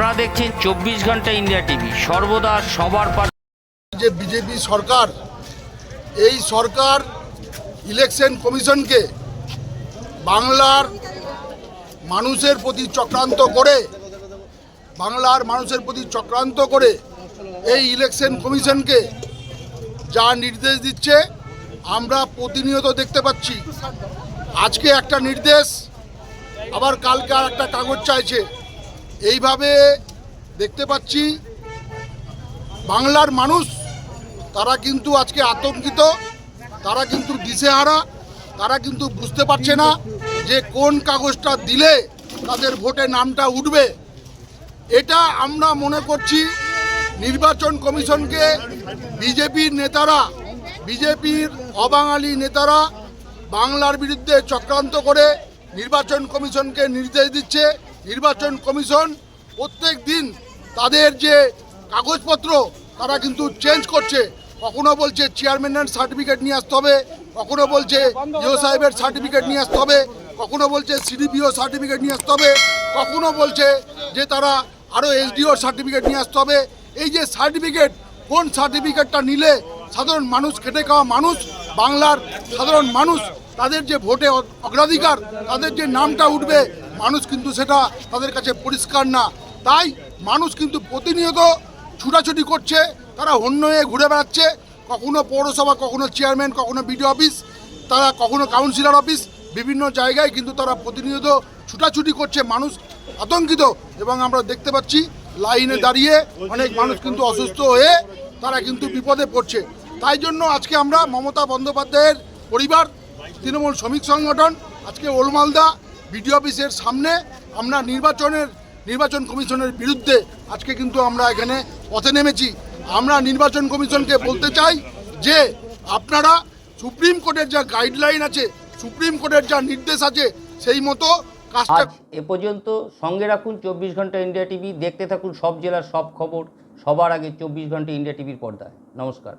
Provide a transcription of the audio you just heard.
আপনারা দেখছেন চব্বিশ ঘণ্টা ইন্ডিয়া টিভি। সর্বদা সবার যে বিজেপি সরকার, এই সরকার ইলেকশন কমিশনকে বাংলার মানুষের প্রতি চক্রান্ত করে, বাংলার মানুষের প্রতি চক্রান্ত করে এই ইলেকশন কমিশনকে যা নির্দেশ দিচ্ছে, আমরা প্রতিনিয়ত দেখতে পাচ্ছি। আজকে একটা নির্দেশ, আবার কালকে আর একটা কাগজ চাইছে। এইভাবে দেখতে পাচ্ছি, বাংলার মানুষ, তারা কিন্তু আজকে আতঙ্কিত, তারা কিন্তু দিশেহারা, তারা কিন্তু বুঝতে পারছে না যে কোন কাগজটা দিলে তাদের ভোটে নামটা উঠবে। এটা আমরা মনে করছি নির্বাচন কমিশনকে বিজেপির নেতারা, বিজেপির অবাঙালি নেতারা বাংলার বিরুদ্ধে চক্রান্ত করে নির্বাচন কমিশনকে নির্দেশ দিচ্ছে। নির্বাচন কমিশন প্রত্যেক দিন তাদের যে কাগজপত্র, তারা কিন্তু চেঞ্জ করছে। কখনো বলছে চেয়ারম্যানের সার্টিফিকেট নিয়ে আসতে হবে, কখনো বলছে ইও সাহেবের সার্টিফিকেট নিয়ে আসতে হবে, কখনো বলছে সিডিপিও সার্টিফিকেট নিয়ে আসতে হবে, কখনো বলছে যে তারা আরও এসডিওর সার্টিফিকেট নিয়ে আসতে হবে। এই যে সার্টিফিকেট কোন সার্টিফিকেটটা নিলে সাধারণ মানুষ, খেটে খাওয়া মানুষ, বাংলার সাধারণ মানুষ, তাদের যে ভোটে অগ্রাধিকার, তাদের যে নামটা উঠবে মানুষ কিন্তু সেটা তাদের কাছে পরিষ্কার না। তাই মানুষ কিন্তু প্রতিনিয়ত ছুটাছুটি করছে, তারা হন্য হয়ে ঘুরে বেড়াচ্ছে। কখনো পৌরসভা, কখনো চেয়ারম্যান, কখনো বিডিও অফিস, তারা কখনো কাউন্সিলর অফিস, বিভিন্ন জায়গায় কিন্তু তারা প্রতিনিয়ত ছুটাছুটি করছে। মানুষ আতঙ্কিত এবং আমরা দেখতে পাচ্ছি লাইনে দাঁড়িয়ে অনেক মানুষ কিন্তু অসুস্থ হয়ে তারা কিন্তু বিপদে পড়ছে। তাই জন্য আজকে আমরা মমতা বন্দ্যোপাধ্যায়ের পরিবার, তৃণমূল শ্রমিক সংগঠন, আজকে ওলমালদা বিডিও অফিসের সামনে আমরা নির্বাচনের, নির্বাচন কমিশনের বিরুদ্ধে আজকে কিন্তু আমরা এখানে পথে নেমেছি। আমরা নির্বাচন কমিশনকে বলতে চাই যে আপনারা সুপ্রিম কোর্টের যা গাইডলাইন আছে, সুপ্রিম কোর্টের যা নির্দেশ আছে, সেই মতো এ পর্যন্ত সঙ্গে রাখুন চব্বিশ ঘণ্টা ইন্ডিয়া টিভি, দেখতে থাকুন সব জেলার সব খবর, সবার আগে চব্বিশ ঘণ্টা ইন্ডিয়া টিভির পর্দায়। নমস্কার।